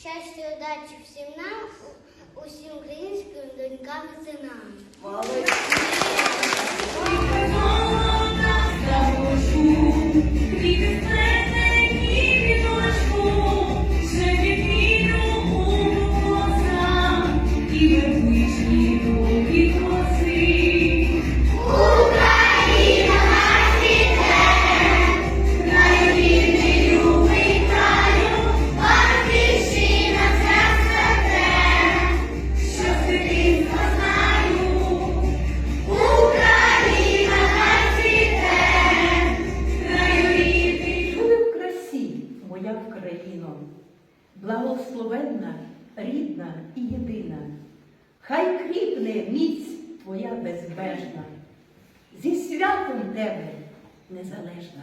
Щастя, удачі всім нам, усім українським донькам і синам. Молодці! благословенна, рідна і єдина, хай кріпне міць твоя безбежна зі святом тебе незалежна.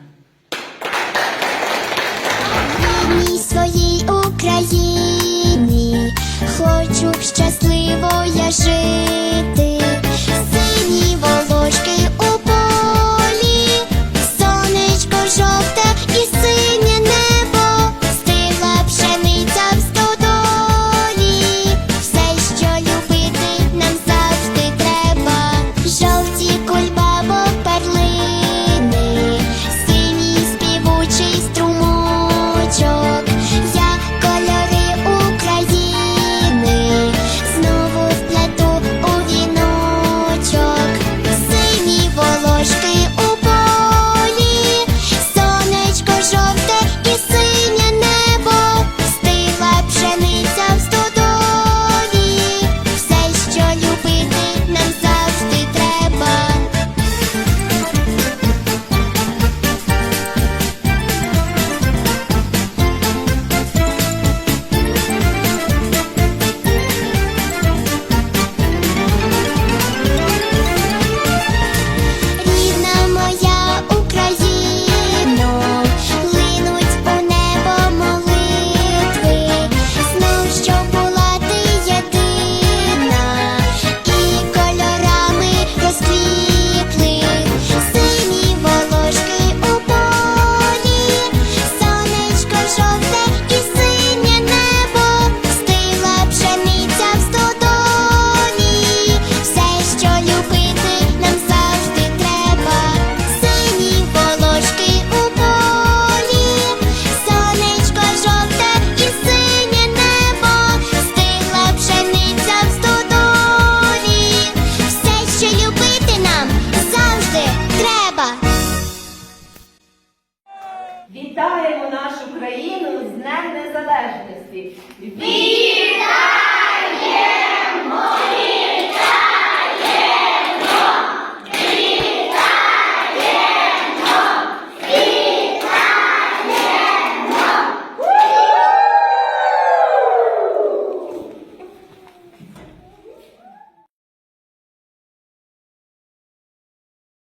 você.